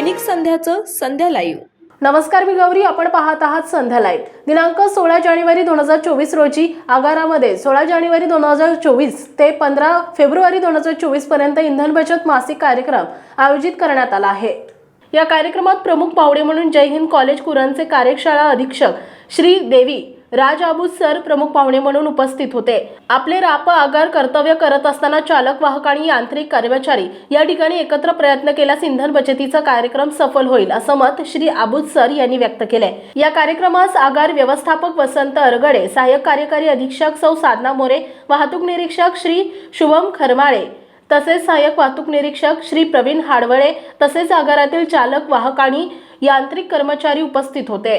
दैनिक संध्याचं संध्या live नमस्कार मी गौरी आपण पाहत आहात संध्या लाईव्ह दिनांक सोळा जानेवारी दोन हजार चोवीस रोजी आगारामध्ये सोळा जानेवारी दोन हजार चोवीस ते पंधरा फेब्रुवारी दोन हजार चोवीसपर्यंत इंधन बचत मासिक कार्यक्रम आयोजित करण्यात आला आहे. या कार्यक्रमात प्रमुख पाहुणे म्हणून जय हिंद कॉलेज कुरणचे कार्यशाळा अधीक्षक श्री देवी राज आबूज सर प्रमुख पाहुणे म्हणून उपस्थित होते. आपले राप आगार कर्तव्य करत असताना चालक वाहक आणि यांत्रिक कर्मचारी या ठिकाणी एकत्र प्रयत्न केल्यास इंधन बचतीचा कार्यक्रम सफल होईल असं मत श्री आबूज सर यांनी व्यक्त केले. या कार्यक्रमास आगार व्यवस्थापक वसंत अरगडे सहाय्यक कार्यकारी अधीक्षक सौ साधना मोरे वाहतूक निरीक्षक श्री शुभम खरमाळे तसेच सहाय्यक वाहतूक निरीक्षक श्री प्रवीण हाडवळे तसेच आगारातील चालक वाहक आणि यांत्रिक कर्मचारी उपस्थित होते.